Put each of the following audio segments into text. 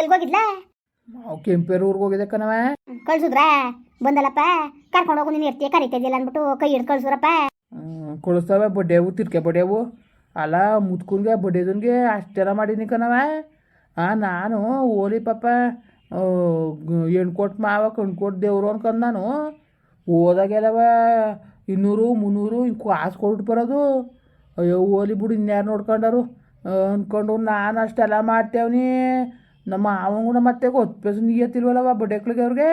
ಎಲ್ಗೋಗಿದ್ಲ? ನಾವು ಕೆಂಪೇರು ಊರಿಗೆ ಹೋಗಿದ್ದೆ ಕಣವ ಕಳ್ಸುದ್ರಾ? ಬಂದಲ್ಲಪ್ಪ? ಕರ್ಕೊಂಡು ಹೋಗು ನೀನು ಇರ್ತೀಯ ಕರಿತಿದ್ದಿಲ್ಲ ಅಂದ್ಬಿಟ್ಟು ಕೈ ಹಿಡ್ದು ಕಳ್ಸುರಪ್ಪ. ಕಳಿಸ್ತಾವೆ ಬಡ್ಡೆವು ತಿರ್ಕೆ ಬಡ್ಡೆವು ಅಲ್ಲ ಮುತ್ಕುನ್ಗೆ ಬಡ್ಡೆದನ್ಗೆ ಅಷ್ಟೆಲ್ಲ ಮಾಡಿನಿ ಕಣವ ಹಾಂ ನಾನು ಓಲಿ ಪಾಪ ಹೆಣ್ಕೊಟ್ಟು ಮಾವ ಕಣ್ಕೊಟ್ಟು ದೇವ್ರು ಅನ್ಕೊಂಡ್ ನಾನು ಹೋದಾಗೆಲ್ಲವ ಇನ್ನೂರು ಮುನ್ನೂರು ಹಿಂಗೆ ಕಾಸು ಕೊಟ್ಟು ಬರೋದು. ಅಯ್ಯೋ ಓಲಿ ಬಿಡು ಇನ್ಯಾರು ನೋಡ್ಕೊಂಡರು? ಅಂದ್ಕೊಂಡು ಅನ್ಕೊಂಡು ನಾನು ಅಷ್ಟೆಲ್ಲ ಮಾಡ್ತೇವ್ನಿ. ನಮ್ಮ ಮಾವಂಗುಣ ಮತ್ತೆ ಗೊತ್ತು ನೀಯತ್ತಿಲ್ವಲ್ಲವ ಬಡ್ಡೆಕ್ಳಿಗೆ ಅವ್ರಿಗೆ?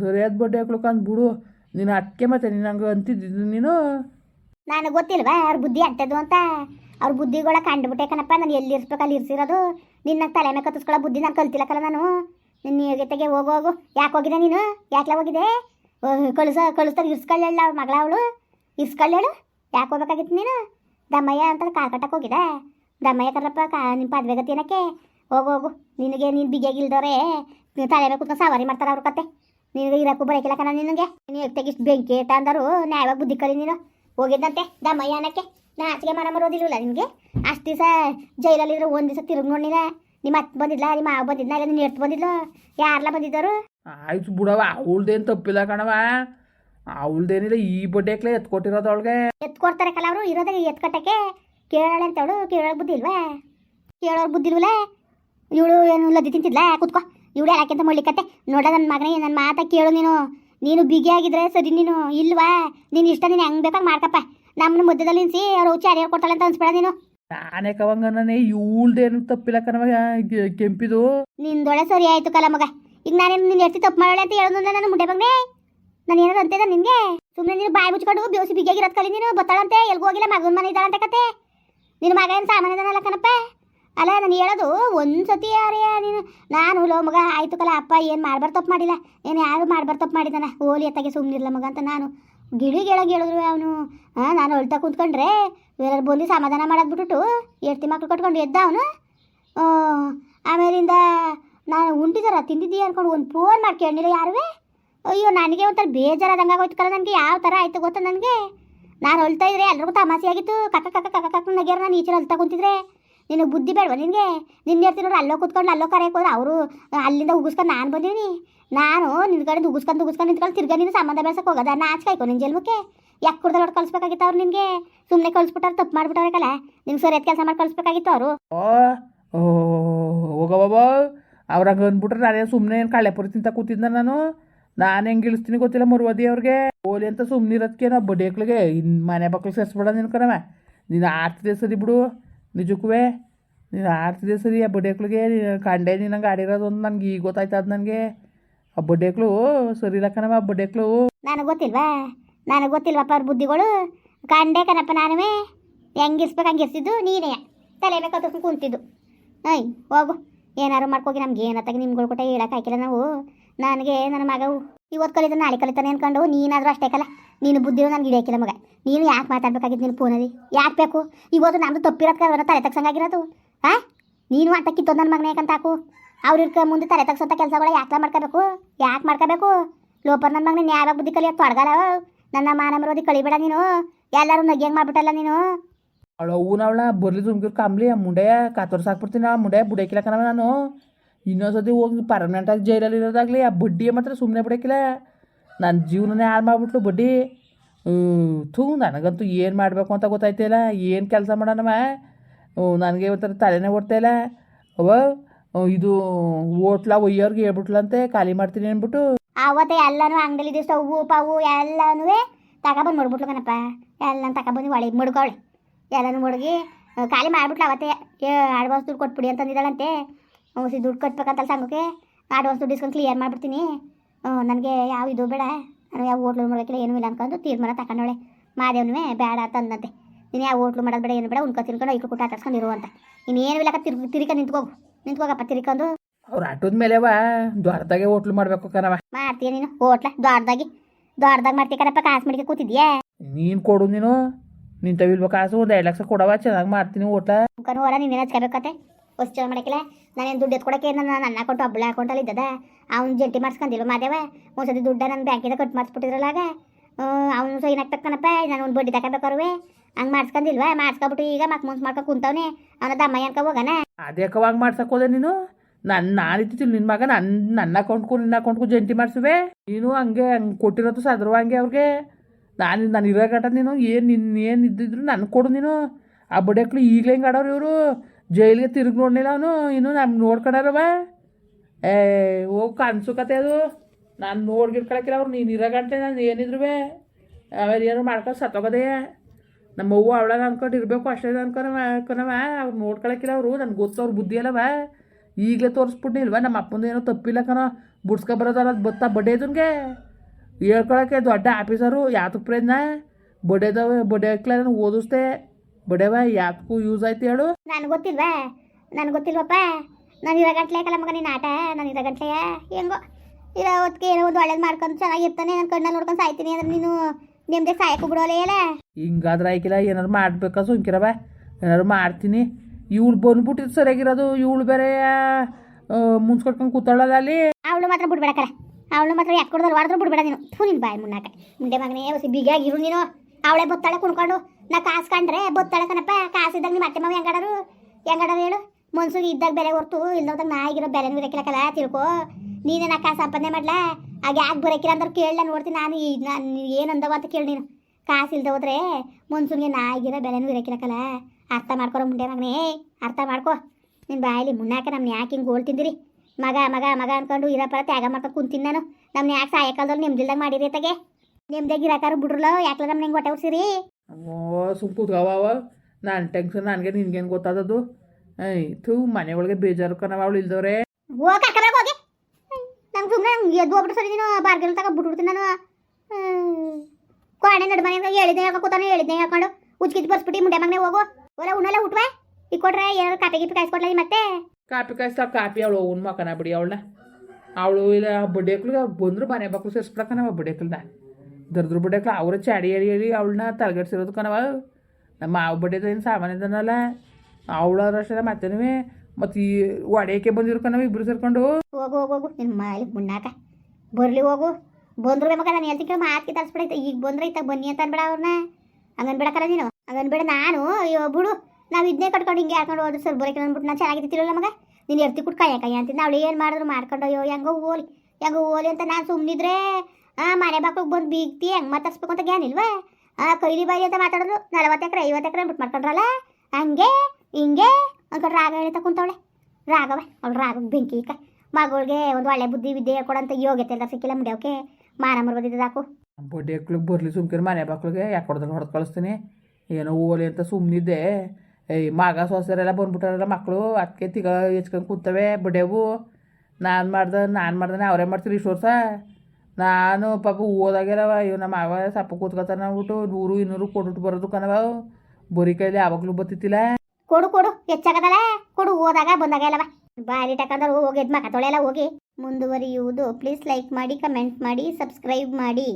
ಸರಿಯಾದ ಬಡ್ಡೆಕ್ಳು ಕಂದು ಬಿಡು. ನೀನು ಅದಕ್ಕೆ ಮತ್ತೆ ನೀನು ಹಂಗೆ ಅಂತಿದ್ದು ನೀನು? ನನಗೆ ಗೊತ್ತಿಲ್ವಾ, ಅವ್ರ ಬುದ್ಧಿ ಅಂತದ್ದು ಅಂತ? ಅವ್ರ ಬುದ್ಧಿಗಳ ಕಂಡುಬಿಟ್ಟೆ ಕಣಪ್ಪ, ನಾನು ಎಲ್ಲಿ ಇರ್ಸ್ಬೇಕು ಅಲ್ಲಿ ಇರ್ಸಿರೋದು? ನಿನ್ನ ತಲೆ ಮೇಲೆ ಕತ್ತಿಸ್ಕೊಳ್ಳೋ ಬುದ್ಧಿ ನಾನು ಕಲ್ತಿಲ್ಲಕಲ್ಲ ನಾನು. ನಿನ್ನ ಜೊತೆಗೆ ಹೋಗು ಹೋಗು. ಯಾಕೆ ಹೋಗಿದೆ ನೀನು? ಯಾಕೆ ಹೋಗಿದೆ ಕಳಿಸ ಇರ್ಸ್ಕೊಳ್ಳಲ್ಲ ಅವ್ರ ಮಗಳ ಅವಳು? ಇರ್ಸ್ಕೊಳ್ಳೇಳು ಯಾಕೆ ಹೋಗ್ಬೇಕಾಗಿತ್ತು ನೀನು? ದಮ್ಮಯ್ಯ ಅಂತ ಕಾಲ್ ಕಟ್ಟಕ್ಕೆ ಹೋಗಿದೆ ದಮ್ಮಯ್ಯ ಕರಪ್ಪ ಕಾ ನಿಮ್ಮ ಪದವೇಗತಿ ಹೋಗು ಹೋಗು ನಿನಗೆ ನೀನು ಬಿಗಿಯಾಗಿಲ್ದವ್ರೆ ತಲೆ ಮೇಲೆ ಕೂತ್ಕೊಂಡು ಸವಾರಿ ಮಾಡ್ತಾರೆ ಅವ್ರ ಕತೆ. ನಿನಗೆ ಇರಕ್ಕೂ ಬರೋಕಿಲ್ಲ ಕಣ ನಿನಗೆ. ನೀನು ತೆಗಿಷ್ಟು ಬೆಂಕಿ ಇಟ್ಟ ಅಂದರು ನ್ಯಾಯವಾಗಿ ಬುದ್ಧಿ ಕಲಿ ನೀನು. ಹೋಗಿದ್ದಂತೆ ದಮ್ಮಯ್ಯ ಅನ್ನಕ್ಕೆ. ನಾಚಿಕೆ ಮರ ಮರೋದಿಲ್ವಲ್ಲ ನಿನಗೆ. ಅಷ್ಟು ದಿವಸ ಜೈಲಲ್ಲಿದ್ರು ಒಂದು ದಿವಸ ತಿರುಗಿ ನೋಡಿಲ್ಲ ನಿಮ್ಮ ಅತ್ತೆ ಬಂದಿದ್ಲ ನಿಮ್ಮ ಮಾವ ಬಂದಿದ್ಲ ಇಲ್ಲ ನೀನು ಎಷ್ಟು ಬಂದಿದ್ಲು? ಯಾರೆಲ್ಲ ಬಂದಿದ್ದರು ಆಯ್ತು ಬಿಡವ ಅವಳ್ದೇನು ತಪ್ಪಿಲ್ಲ ಕಣವ ಅವಳ್ದೇನಿಲ್ಲ ಈ ಬಡ್ಡೆಕ್ಲೆ ಎತ್ಕೊಟ್ಟಿರೋದು ಅವಳಿಗೆ. ಎತ್ಕೊಡ್ತಾರೆ ಕಲ ಅವರು ಇರೋದೇ ಎತ್ಕಟ್ಟಕ್ಕೆ ಕೇಳಾಳೆ ಅಂತ ಅವಳು ಕೇಳೋಕೆ ಬುದ್ಧಿ ಇಲ್ವಾ? ಕೇಳೋರು ಬುದ್ಧಿ ಇಲ್ವಲ್ಲ ಇವಳು ಏನು ಲದ್ದಿ ತಿಂತಿದ್ಲ? ಕುತ್ಕೋ. ಇವಳು ಯಾಕೆಂತ ಮಾಡ್ಲಿಕ್ಕತ್ತೆ. ನೋಡ ನನ್ನ ಮಗನೇ ನನ್ನ ಮಾತ ಕೇಳು ನೀನು. ನೀನು ಬಿಗಿಯಾಗಿದ್ರೆ ಸರಿ ನೀನು. ಇಲ್ವಾ? ನೀನು ಇಷ್ಟ ನೀನು ಹೆಂಗ್ ಬೇಕಾಗಿ ಮಾಡ್ಕಪ್ಪ. ನಮ್ಮನ್ನ ಮಧ್ಯದಲ್ಲಿ ನಿನ್ಸಿ ಅವ್ರು ಚಾರಿ ಕೊಡ್ತಾಳೆ ಅಂತ ಅನ್ಸ್ಬೇಡ ನೀನು. ನಾನೇ ಕವಂಗನೇ ಇವಳ್ದೇನು ತಪ್ಪಿಲ್ಲ ಕನ ಕೆಂಪಿದು. ನಿಂದೊಳೆ ಸರಿ ಆಯ್ತು ಕಲ ಮಗ. ಈಗ ನಾನೇನು ನಿನ್ನ ಎತ್ತಿ ತಪ್ಪು ಮಾಡೋಳೆ ಅಂತ ಹೇಳೋದು ನಾನು ಮುಂಡೆ ಬಂದೆ ನಾನು ಏನಾದ್ರು ಅಂತಿದ್ದ ನಿನಗೆ? ಸುಮ್ಮನೆ ನೀನು ಬಾಯಿ ಮುಚ್ಕೊಂಡು ಬೇಸಿ ಬಿಗಿಯಾಗಿರೋದು ಕಲಿ ನೀನು. ಬತ್ತಾಳಂತೆ ಎಲ್ಗೂ ಹೋಗಿಲ್ಲ ಮಗನ ಮನೆ ಇದ್ದಾಳಂತೆ ಕತೆ. ನಿನ್ನ ಮಗ ಏನು ಸಾಮಾನ್ಯದನಲ್ಲ ಕಣಪ್ಪ. ಅಲ್ಲ, ನಾನು ಹೇಳೋದು ಒಂದು ಸತಿ ಯಾರೇ ನೀನು, ನಾನು ಲೋ ಮಗ, ಆಯ್ತು ಕಲ, ಅಪ್ಪ ಏನು ಮಾಡ್ಬಾರ್ದು ತಪ್ಪು ಮಾಡಿಲ್ಲ. ಏನು ಯಾರು ಮಾಡ್ಬಾರ್ದು ತಪ್ಪು ಮಾಡಿದಾನ ಓಲಿ ಎತ್ತಾಗೆ ಸುಮ್ಮನಿರ್ಲ ಮಗ ಅಂತ ನಾನು. ಗಿಳಿ ಗೆಳಗೆ ಹೇಳಿದ್ರು ಅವನು ಹಾಂ ನಾನು ಅಳ್ತಾ ಕುಂತ್ಕೊಂಡ್ರೆ ಬೇರೆ ಬಂದು ಸಮಾಧಾನ ಮಾಡೋದು ಬಿಟ್ಬಿಟ್ಟು ಮಕ್ಕಳು ಮಕ್ಳು ಕಟ್ಕೊಂಡು ಎದ್ದ ಅವನು. ಆಮೇಲಿಂದ ನಾನು ಉಂಟಿದಾರ ತಿಂದಿದ್ದೀಯ ಅಂದ್ಕೊಂಡು ಒಂದು ಫೋನ್ ಮಾಡಿ ಕೇಳಿಲ್ಲ ಯಾರುವೆ? ಅಯ್ಯೋ, ನನಗೆ ಒಂಥರ ಬೇಜಾರಾದಂಗೆ ಆಗೋಯ್ತು ಕಲ ನನಗೆ, ಯಾವ ಥರ ಆಯಿತು ಗೊತ್ತಾ ನನಗೆ? ನಾನು ಅಳ್ತಾ ಇದ್ರೆ ಎಲ್ರಿಗೂ ತಮಾಸೆ ಆಗಿತ್ತು ಕಕ್ಕ ಕಕ್ಕ ಕಕ್ಕ ಕಕ್ಕ, ನಗ್ಯಾರ ನಾನು ಈಚೆ ಅಳ್ತಾ ಕುಂತಿದ್ರೆ. ನಿನಗೆ ಬುದ್ಧಿ ಬೇಡವ ನಿನಗೆ? ನಿನ್ನ ಇರ್ತಿರೋರು ಅಲ್ಲೋ ಕುತ್ಕೊಂಡು ಅಲ್ಲೋ ಕರೆಯಕ್ಕೆ ಹೋದ್ರೆ ಅವರು ಅಲ್ಲಿಂದ ಉಗಿಸ್ಕೊಂಡು ನಾನು ಬಂದೀನಿ. ನಾನು ನಿನ್ನ ಕಡೆ ಉಗಿಸ್ಕೊಂಡು ಉಗಿಸ್ಕೊಂಡು ನಿಂತ್ಕೊಂಡು ತಿರ್ಗಾ ನೀನು ಸಂಬಂಧ ಬೆಳೆಸಕ್ಕೆ ಹೋಗೋದ? ನಾಚಿಕಾಯ್ಕೊ ನಿನ್ನ ಜನ್ಮಕ್ಕೆ ಯಾಕೆ ಕುಡ್ದಲ್ಲಿ ಹೊಡ್ ಕಳಿಸ್ಬೇಕಾಗಿತ್ತು ಅವ್ರು ನಿನಗೆ? ಸುಮ್ಮನೆ ಕಳಿಸ್ಬಿಟ್ಟಾರ, ತಪ್ಪು ಮಾಡ್ಬಿಟ್ಟವ್ರೆ ಕಲ. ನಿನ್ಗೆ ಸರಿಯಾದ ಕೆಲಸ ಮಾಡಿ ಕಳಿಸ್ಬೇಕಾಗಿತ್ತು ಅವರು. ಓ ಅವ್ರಾಗ ಅಂದ್ಬಿಟ್ರೆ ನಾನೇ ಸುಮ್ಮನೆ ಏನು ಕಳ್ಳೆಪುರಿ ತಿಂತ ಕೂತಿದ್ದ ನಾನು. ನಾನು ಹೆಂಗೆ ಇಳಿಸ್ತೀನಿ ಗೊತ್ತಿಲ್ಲ ಮುರುವದಿ ಅವ್ರಿಗೆ. ಓಲಿ ಅಂತ ಸುಮ್ಮನೆ ಇರೋದಕ್ಕೆ ನಾ ಬಡ್ಡೆಕ್ಳಿಗೆ ಇನ್ನು ಮನೆ ಮಕ್ಳಿಗೆ ಸೇರಿಸ್ಬಿಡ ನೀನು ಕಣವ ನೀನು ಆರ್ತಿದೆ ಸರಿ ಬಿಡು. ನಿಜಕ್ಕೂ ನೀನು ಆಡ್ತಿದ್ದೆ ಸರಿ, ಆ ಬಡ್ಡೆಕ್ಳಿಗೆ ಕಂಡೆ ನೀನು ಆಡಿರೋದು ಅಂತ ನನಗೆ ಈಗ ಗೊತ್ತಾಯ್ತದ ನನಗೆ. ಆ ಬಡ್ಡೆಕ್ಳು, ಸರಿ ಇಲ್ಲ ಆ ಬಡ್ಡೆಕ್ಳು. ನನಗೆ ಗೊತ್ತಿಲ್ವಾ? ನನಗೆ ಗೊತ್ತಿಲ್ವಪ್ಪ ಅವ್ರ ಬುದ್ಧಿಗಳು? ಕಂಡೆ ಕಣಪ್ಪ ನಾನುವೇ? ಹೆಂಗಿಸ್ಬೇಕು ಹಂಗೆ ಇರ್ತಿದ್ದು ನೀನೇ. ತಲೆ ಕತ್ಕೊಂಡು ಕುಂತಿದ್ದು. ಐ ಹೋಗು. ಏನಾರು ಮಾಡ್ಕೋಗಿ ನಮ್ಗೆ ಏನತ್ತಾಗಿ ನಿಮ್ಗಳು ಕೊಟ್ಟ ಹೇಳಕ್ಕೆ ಹಾಕಿಲ್ಲ ನಾವು. ನನಗೆ, ನನ್ನ ಮಗ ಇವತ್ತು ಕಲಿತ ನಾಳೆ ಕಲಿತಾನೆ ಅನ್ಕೊಂಡು ನೀನಾದರೂ ಅಷ್ಟೇ ಕಲ. ನೀನು ಬುದ್ಧಿರೋ ನನಗೆ ಹಿಡಿಯಾಕಿಲ್ಲ ಮಗ. ನೀನು ಯಾಕೆ ಮಾತಾಡ್ಬೇಕಾಗಿತ್ತು ನೀನು ಫೋನಲ್ಲಿ ಯಾಕೆ ಬೇಕು? ಇವತ್ತು ನಮ್ಮದು ತಪ್ಪಿರೋದು ಅವರ ತಲೆ ತಗ್ಸಂಗಾಗಿರೋದು. ಹಾಂ ನೀನು ಅಂತ ಕಿತ್ತೊಂದು ನನ್ನ ಮಗನೇ ಯಾಕಂತ ಹಾಕು? ಅವ್ರ ಇರ್ಕ ಮುಂದೆ ತಲೆ ತಗ್ಸೋಂಥ ಕೆಲಸಗಳು ಯಾಕೆ ಮಾಡ್ಕೋಬೇಕು? ಯಾಕೆ ಮಾಡ್ಕೋಬೇಕು? ಲೋಪರ್ ನನ್ನ ಮಗನೇ ನ್ಯಾಯ ಬುದ್ಧಿ ಕಲಿಯೋಕೆ ತೊಡಗಲ್ಲ ನನ್ನ ಮಾನಮರೋದಿ ಕಳಿಬೇಡ ನೀನು. ಎಲ್ಲರೂ ನಗ್ಯಂಗೆ ಮಾಡ್ಬಿಟ್ಟಲ್ಲ ನೀನು. ಅವಳು ಅವಳ ಬರ್ಲಿ ಕಂಬ್ಲಿ ಆ ಮುಂಡೆ ಕಾತೋರ್ಸಾಕ್ಬಿಡ್ತೀನಿ ಮುಂಡೆ ಬುಡಕಿಲ್ಲ ಕಣವ ನಾನು. ಇನ್ನೊಂದ್ಸತಿ ಹೋಗಿ ಪರ್ಮನೆಂಟಾಗಿ ಜೈಲಲ್ಲಿ ಇರೋದಾಗಲಿ, ಆ ಬಡ್ಡಿ ಮಾತ್ರ ಸುಮ್ಮನೆ ಬಿಡಕ್ಕಿಲ್ಲ. ನನ್ನ ಜೀವನನೇ ಹಾಳು ಮಾಡ್ಬಿಟ್ಲು ಬಡ್ಡಿ. ಥೂ, ನನಗಂತೂ ಏನು ಮಾಡಬೇಕು ಅಂತ ಗೊತ್ತಾಯ್ತಿಲ್ಲ ಏನು ಕೆಲಸ ಮಾಡೋಣ ನನಗೆ ಒಂಥರ ತಲೆನೇ ಓಡ್ತಾಯಿಲ್ಲ ಅವ ಇದು ಓಟ್ಲ ಒಯ್ಯೋರ್ಗೆ ಹೇಳ್ಬಿಟ್ಲಂತೆ, ಖಾಲಿ ಮಾಡ್ತೀನಿ ಅಂದ್ಬಿಟ್ಟು. ಆವತ್ತೆ ಎಲ್ಲಾನು ಅಂಗಡಿಲಿದ್ದು ಸ್ಟವ್ವು ಪಾವು ಎಲ್ಲನೂ ತಗೊಬಂದು ನೋಡ್ಬಿಟ್ಲು ಕಣಪ್ಪ. ಎಲ್ಲ ತಗೊಬಂದು ಒಳಗೆ ಮುಡ್ಕೊಳೆ ಎಲ್ಲನೂ ಮುಡುಗಿ ಖಾಲಿ ಮಾಡ್ಬಿಟ್ಲು ಅವತ್ತೇ ಅಡ್ವಾನ್ಸ್ ದುಡ್ಡು ಕೊಟ್ಬಿಡಿ ಅಂತಂದಿದ್ದಾಳಂತೆ ಸಿ ದುಡ್ಡು ಕಟ್ಬೇಕಂತಲ್ಲ ಸಂಘಕ್ಕೆ ಅಡ್ವಾನ್ಸ್ ದುಡ್ಡು ಇಸ್ಕೊಂಡು ಕ್ಲಿಯರ್ ಹ್ಞೂ ನನಗೆ ಯಾವ ಇದು ಬೇಡ ಯಾವ ಹೋಟ್ಲು ಮಾಡೋಕ್ಕಿಲ್ಲ ಏನೂ ಇಲ್ಲ ಅನ್ಕೊಂಡು ತೀರ್ಮಾನ ತಗೊಂಡವಳೆ. ಮಾದೇವನೇ ಬೇಡ ಅಂತಂದಂತೆ ನೀನು ಯಾವ ಹೋಟ್ಲು ಮಾಡೋದು ಬೇಡ ಏನು ಬೇಡ ಉಣ್ಕೊ ತಿನ್ಕೊಂಡು ಐಕ್ಳು ಕೊಟ್ಟು ಆಟಾಡ್ಸ್ಕೊಂಡು ಇರುವಂತ ನೀನು ಏನು ಇಲ್ಲ ತಿರ್ಗಿ ತಿರ್ಕ ನಿಂತ್ಕೋಗು. ನಿಂತ್ಕೋಗಪ್ಪ ತಿರ್ಕೊಂಡು. ಅವ್ರು ಆಟೋದ ಮೇಲೆವ? ದ್ವಾರದಾಗೆ ಹೋಟ್ಲು ಮಾಡಬೇಕು ಕಣವ ಮಾಡ್ತೀಯ ನೀನು? ಹೋಟ್ಲ ದೊಡ್ಡದಾಗಿ ದೊಡ್ಡದಾಗಿ ಮಾಡ್ತೀಯ ಕಣಪ್ಪ ಕಾಸು ಮಡಿಕೆ ಕೂತಿದ್ಯಾ? ನೀನು ಕೊಡು ನೀನು. ನಿಂತ ಕಾಸು? ಒಂದು ಎರಡು ಲಕ್ಷ ಕೊಡವ ಚೆನ್ನಾಗಿ ಮಾಡ್ತೀನಿ ಊಟ ಮುಖನೂ ಹೊರ ನೀನೇನು ಹಚ್ಕೋಬೇಕತ್ತೆ ಚೆನ್ನಾಗಿ ಮಾಡಕ್ಕಿಲ್ಲ. ನಾನೇನು ದುಡ್ಡು ಎತ್ಕೊಡಕ್ಕೆ ನನ್ನ ನನ್ನ ಅಕೌಂಟ್ ಒಬ್ಬಳ ಅಕೌಂಟಲ್ಲಿ ಇದ್ದದ. ಅವ್ನು ಜಂಟಿ ಮಾಡಿಸ್ಕೊಂಡಿಲ್ವ ಮಾದೇವ? ಒಂದ್ಸತಿ ದುಡ್ಡ ನನ್ನ ಬ್ಯಾಂಕಿಂದ ಕಟ್ ಮಾಡಿಸ್ಬಿಟ್ಟಿದ್ರಲ್ಲಾಗ ಅವನು ಸೈನ್ ಹಾಕ್ಬೇಕನಪ್ಪ ನಾನು ಒಂದು ಬಡ್ಡಿ ತಗೋಬೇಕಾರುವೆ ಹಂಗೆ ಮಾಡ್ಸ್ಕೊಂಡಿಲ್ವ ಮಾಡ್ಸ್ಕೊಬಿಟ್ಟು ಈಗ ಮಕ್ ಮುಂಚೆ ಮಾಡ್ಕೊ ಕುಂತವ್ನೆ. ಅವನ ದಮ್ಮ ಅನ್ಕೊ ಅದ್ಯಾಕವಾಗ ಮಾಡ್ಸಕ್ ಹೋದೆ ನೀನು? ನನ್ನ ನಾನು ಇತ್ತಿಲ್ಲ ನಿನ್ನ ಮಗ ನನ್ನ ನನ್ನ ಅಕೌಂಟ್ಗೂ ನಿನ್ನ ಅಕೌಂಟ್ಗೂ ಜಂಟಿ ಮಾಡಿಸುವೆ. ನೀನು ಹಂಗೆ ಹಂಗೆ ಕೊಟ್ಟಿರೋದು ಸದ್ರವ ಹಂಗೆ ಅವ್ರಿಗೆ. ನಾನು ನಾನು ಇರೋ ಗಂಟ ನೀನು, ಏನು ನಿನ್ನ ಏನು ಇದ್ದಿದ್ರು ನನಗೆ ಕೊಡು ನೀನು. ಆ ಬಡಿಯಕ್ಳು ಈಗಲೇ ಹೆಂಗೆ ಆಡೋರು ಇವರು. ಜೈಲಿಗೆ ತಿರುಗಿ ನೋಡಲಿಲ್ಲ ಅವನು. ಇನ್ನು ನಮ್ಮ ನೋಡ್ಕೊಂಡಾರವ ಏ, ಹೋಗಿ ಕನ್ಸು ಕತೆ ಅದು. ನಾನು ನೋಡ್ಗಿಡ್ಕೊಳಕಿಲ್ಲ ಅವ್ರು. ನೀನು ಇರೋ ಗಂಟೆ ನಾನು ಏನಿದ್ರು ಅವ್ರು ಏನು ಮಾಡ್ಕೊಂಡು ಸತ್ತೋಗದೆ. ನಮ್ಮ ಅವ್ವ ಅವಳ ಅನ್ಕೊಂಡು ಇರಬೇಕು, ಅಷ್ಟೇ ಅನ್ಕೊನವ ಅನ್ಕೊನವ ಅವ್ರು ನೋಡ್ಕೊಳಕಿಲ್ಲ ಅವರು. ನನ್ಗೆ ಗೊತ್ತು ಅವ್ರ ಬುದ್ಧಿ ಅಲ್ಲವ. ಈಗಲೇ ತೋರಿಸ್ಬಿಟ್ಟಿಲ್ವ ನಮ್ಮ ಅಪ್ಪಂದು ಏನೋ ತಪ್ಪಿಲ್ಲ ಕಣೋ. ಬುಡ್ಸ್ಕೊ ಬರೋದಲ್ಲ ಅದು ಬತ್ತಾ ಬಡ್ಡೆದನ್ಗೆ ಹೇಳ್ಕೊಳಕ್ಕೆ ದೊಡ್ಡ ಆಫೀಸರು ಯಾತಕ್ಕೆ ಪ್ರಯತ್ನ? ಬಡ್ಡೆದವ ಬಡ್ಡೆಕ್ಲ ನಾನು ಓದಿಸ್ದೆ. ಬಡ್ಡೆವ ಯಾಕು ಯೂಸ್ ಆಯ್ತು ಹೇಳು. ನನಗೆ ಗೊತ್ತಿಲ್ವಾ? ನನ್ ಗೊತ್ತಿಲ್ವಪ್ಪ? ನಾನು ಇರೋ ಗಂಟ್ಲೆ ಕಲ ಮಗ ನೀನು ಆಟ ನಾನು ಇರೋ ಗಂಟ್ಲೆಯ? ಹೆಂಗೋ? ಇರೋ ಹೊತ್ತಿಗೆ ಏನೋ ಒಂದು ಒಳ್ಳೇದು ಮಾಡ್ಕೊಂಡು ಚೆನ್ನಾಗಿರ್ತಾನೆ ನಾನು ಕಣ್ಣಲ್ಲಿ ನೋಡ್ಕೊಂಡು ಸಾಯ್ತೀನಿ ಅಂದ್ರೆ ನೀನು ನಿಮ್ದೇ ಸಾಯಕ್ಕೂ ಬಿಡೋಲ್ಲ ಇಲ್ಲ. ಹಿಂಗಾದ್ರೆ ಆಯ್ಕಿಲ್ಲ ಏನಾರು ಮಾಡ್ಬೇಕಾ ಸುಂಕಿರವ ಏನಾದ್ರು ಮಾಡ್ತೀನಿ. ಇವಳು ಬಂದ್ಬಿಟ್ಟಿದ್ದು ಸರಿಯಾಗಿರೋದು ಇವಳು ಬೇರೆ ಮುನ್ಸ್ಕೊಟ್ಕೊಂಡು ಕೂತಾಳಲ್ಲ ಅಲ್ಲಿ. ಅವಳು ಮಾತ್ರ ಬಿಡ್ಬೇಡಕರ ಅವಳು ಮಾತ್ರ ಯಾಕೆ ಕೊಡೋದಲ್ಲ ಹೊಡೆದ್ರು ಬಿಡ್ಬೇಡ ನೀನು. ಥೂ ನಿನ್ ಬಾಯಿ ಮುನ್ನಾಕ. ಮುಂದೆ ಮಗನೇ ಹೊಸಿ ಬಿಗಿಯಾಗಿರು ನೀನು. ಅವಳೇ ಬತ್ತಾಳೆ ಕುಣ್ಕೊಂಡು. ನಾ ಕಾಸು ಕಂಡ್ರೆ ಬೊತ್ತಾಳೆ ಕಾಸು ಕಾಸಿದ್ದಾಗ ನಿಮ್ಮ ಅತ್ತೆ ಮಾವ ಹೆಂಗಡರು? ಹೆಂಗಡರು ಹೇಳು? ಮನ್ಸಿಗೆ ಇದ್ದಾಗ ಬೆಲೆ ಹೊರ್ತು ಇಲ್ದಾಗ ನಾ ಆಗಿರೋ ಬೆಲೆನೂ ಇರಕ್ಕಿಲ್ಲಕಲ್ಲ ತಿಳ್ಕೊ. ನೀನೇ ನಾ ಕಾಸು ಸಂಪಾದನೆ ಮಾಡ್ಲಾ? ಆಗ ಯಾಕೆ ಬರೋಕಿಲ್ಲ ಅಂದ್ರೆ ಕೇಳಲ್ಲ ನೋಡ್ತೀನಿ ನಾನು ನಾನು ಏನು ಅಂದವ ಅಂತ ಕೇಳಿ ನೀನು. ಕಾಸು ಇಲ್ದ ಹೋದ್ರೆ ಮನ್ಸೂನ್ಗೆ ನಾ ಆಗಿರೋ ಬೆಲೆನೂ ಇರಕ್ಕಿಲ್ಲಕಲ್ಲ ಅರ್ಥ ಮಾಡ್ಕೊರೋ ಮುಂಡೆ ಮಗನೇ ಅರ್ಥ ಮಾಡ್ಕೊ. ನಿನ್ನ ಬಾಯಲ್ಲಿ ಮುನ್ನಾಕ ನಮ್ಮನ್ನ ಯಾಕೆ ಹಿಂಗೆ ಗೋಳ್ ಮಗ ಮಗ ಮಗ ಅನ್ಕೊಂಡು ಇರೋ ತ್ಯಾಗ ಮಾಡ್ಕೊಂಡು ಕುಂತೀನಿ ನಾನು. ನಮ್ಮನ್ನ ಯಾಕೆ ಸಾಯಕಾಲದಲ್ಲಿ ನೆಮ್ಮದಿಲ್ದಾಗ ಮಾಡಿರಿ ತಗೆ ನೆಮ್ಮದಿಯಾಗಿ ಇರಕಾರ ಬಿಡ್ರಲ್ಲ? ಯಾಕೆ ನಮ್ನ ಹೆಂಗೆ ಹೊಟ್ಟೆ ಉಡ್ಸಿರಿ ಓ ಸುಮ್ ಕೂತ್ಕವ ನಾನು ಟೆನ್ಷನ್ ನನಗೆ ನಿನ್ಗೇನು ಗೊತ್ತಾದದು ಐ ಥೂ ಮನೆ ಒಳಗೆ ಬೇಜಾರು ಕಣವ ಅವಳು ಇಲ್ದವ್ರೆ ಓ ಕರ್ಕಬೇಕು ಹೋಗಿ ನಂಗೆ ಸುಮ್ಮನೆ ಎದ್ದು ಹೋಗ್ಬಿಟ್ಟು ಸರಿ ನೀನು ಬಾರ್ಗೆಲ್ ತಗ ಬಿಟ್ಬಿಡ್ತೀನಿ ನಾನು ಕೋಣೆ ನಡು ಮನೆ ಹೇಳಿದ್ದೆ ಹೇಳ್ಕೊ ಕೂತಾನೆ ಹೇಳಿದ್ದೆ ಹೇಳ್ಕೊಂಡು ಉಚ್ಕಿದ್ ಬರ್ಸ್ಬಿಟ್ಟು ಮುಂಡೆ ಮಗನೇ ಹೋಗು ಓಲ ಉಣ್ಣಲ್ಲ ಊಟವಾ ಈ ಕೊಟ್ರೆ ಏನಾದ್ರು ಕಾಪಿ ಗಿಪಿ ಕಾಯಿಸ್ಕೊಡ್ಲ ಮತ್ತೆ ಕಾಪಿ ಕಾಯಿಸ್ತಾ ಕಾಪಿ ಅವಳು ಅವ್ನ ಮಕ್ಕನ ಬಿಡಿ ಅವಳನ್ನ ಅವಳು ಇಲ್ಲ ಬಡ್ಡೆಕ್ಳಿಗೆ ಬಂದ್ರು ಮನೆ ಬಾಕ್ಲು ಸೇರಿಸ್ಬಿಡಕನವ ಬಡ್ಡೆಕ್ಳನ್ನ ದರ್ದ್ರ ಬಡ್ಡೆಕ್ಳು ಅವರ ಚಾಡಿ ಹೇಳಿ ಹೇಳಿ ಅವಳನ್ನ ತಲೆಗಡ್ಸಿರೋದು ಕಣವ. ನಮ್ಮ ಮಾವ ಬಡ್ಡೆದ ಏನು ಸಾಮಾನ್ಯದನಲ್ಲ ಅವಳವ್ರ ಅಷ್ಟೇ ಮತ್ತೇನುವೆ. ಮತ್ತು ಈ ಒಡೆಯಕ್ಕೆ ಬಂದಿರು ಕಣವ, ಇಬ್ರು ಸೇರ್ಕೊಂಡು. ಹೋಗು ಹೋಗು ಹೋಗು. ಮಾಲಿ ಮುನ್ನಾಕ ಬರಲಿ ಹೋಗು. ಬಂದ್ರು ಮಗ, ನಾನು ಹೇಳ್ತೀನಿ ಮಾತಿಗೆ ತರಿಸ್ಬಿಡೈತೆ. ಈಗ ಬಂದ್ರೆ ಇತ್ತ ಬನ್ನಿ ಅಂತ ಅನ್ಬೇಡ ಅವ್ರನ್ನ ಹಂಗನ್ಬೇಡಕಲ್ಲ ನೀನು. ಹಂಗನ್ಬೇಡ ನಾನು. ಅಯ್ಯೋ, ಬಿಡು. ನಾವು ಇದನ್ನೇ ಕಟ್ಕೊಂಡು ಹಿಂಗೆ ಹಾಕೊಂಡು ಹೋದ್ರೆ ಸರ್ ಬರೋಕೆ ಅಂದ್ಬಿಟ್ಟು ನಾನು ಚೆನ್ನಾಗಿರ್ತಿರಲ್ಲ ಮಗ. ನೀನು ಎರ್ತಿ ಕುಟ್ಕಾಯ ಕೈ ಅಂತಿದ್ದ ಅವಳು ಏನು ಮಾಡಿದ್ರು ಮಾಡ್ಕೊಂಡು, ಅಯ್ಯೋ, ಹೆಂಗೋ ಓಲಿ ಹೆಂಗೋ ಓಲಿ ಅಂತ ನಾನು ಸುಮ್ಮನಿದ್ರೆ ಮನೆ ಬಾಕ್ಳಿಗೆ ಬಂದು ಬೀಗ್ತಿ ಹೆಂಗೆ ಮಾತಾಡ್ಸ್ಬೇಕು ಅಂತ ಜ್ಞಾನ ಇಲ್ವಾ? ಆ ಕೈಲಿ ಬಾಯಿ ಅಂತ ಮಾತಾಡೋದು ನಲವತ್ತು ಎಕರೆ, ಐವತ್ತು ಎಕರೆ ಬಿಟ್ಟು ಮಾಡ್ಕೊಂಡ್ರಲ್ಲ? ಹಂಗೆ, ಹಿಂಗೆ ಅಂದ್ಕೊಂಡು ರಾಗ ಹೇಳ್ತಾ ಕುಂತವಳೆ. ರಾಗವ ಅವಳು ರಾಗ ಬೆಂಕಿ ಈಗ ಮಗಳಿಗೆ ಒಂದು ಒಳ್ಳೆ ಬುದ್ಧಿ ವಿದ್ಯೆ ಹೇಳ್ಕೊಡಂತ ಯೋಗ್ಯತೆ ಎಲ್ಲ ಸಿಕ್ಕಿಲ್ಲ ಮುಡಿಯೋಕೆ ಮಾನ ಸಾಕು ಬಡ್ಡೆಕ್ಳಿಗೆ ಬರಲಿ ಸುಮ್ಕಿರಿ, ಮನೆ ಬಾಕ್ಳಿಗೆ ಯಾಕೆ ಹೊಡೆದ್ರೆ ಹೊಡೆದು ಕಳಿಸ್ತೀನಿ? ಏನೋ ಓಲಿ ಅಂತ ಸುಮ್ಮನಿದ್ದೆ ಏಯ್, ಮಗ ಸೊಸೆರೆಲ್ಲ ಬಂದ್ಬಿಟ್ಟಾರಲ್ಲ ಮಕ್ಕಳು ಅದಕ್ಕೆ ತಿಗ ಹೆಚ್ಕೊಂಡು ಕೂತವೆ ಬಡ್ಡೆವು. ನಾನು ಮಾಡ್ದೆ ನಾನು ಮಾಡ್ದೆ ಅವರೇ ಮಾಡ್ತೀರಿ ಈ ವರ್ಷ. ನಾನು ಪಾಪ ಓದಾಗ್ಯಾರವ ಇವ್ ನಮ್ಮ ಮಾವ ಸಪ್ಪ ಕೂತ್ಕೊತಾನ ಅಂದ್ಬಿಟ್ಟು ನೂರು, ಇನ್ನೂರು ಕೊಟ್ಟು ಬರೋದು ಕಣವ ಬರೀ ಕೈಲಿ ಯಾವಾಗಲೂ ಬತ್ತಿತ್ತಿಲ್ಲ. ಕೊಡು ಕೊಡು, ಹೆಚ್ಚಾಗದಲ್ಲ. ಕೊಡು ಹೋದಾಗ ಬಂದಾಗ ಇಲ್ಲವಾ ಬಾರಿ ಟಕಂದ್ರೆ ಹೋಗಿ ಎದ್ ತೊಳೆಯಲ್ಲ ಹೋಗಿ. ಮುಂದುವರಿಯುವುದು. ಪ್ಲೀಸ್ ಲೈಕ್ ಮಾಡಿ ಕಮೆಂಟ್ ಮಾಡಿ ಸಬ್ಸ್ಕ್ರೈಬ್ ಮಾಡಿ.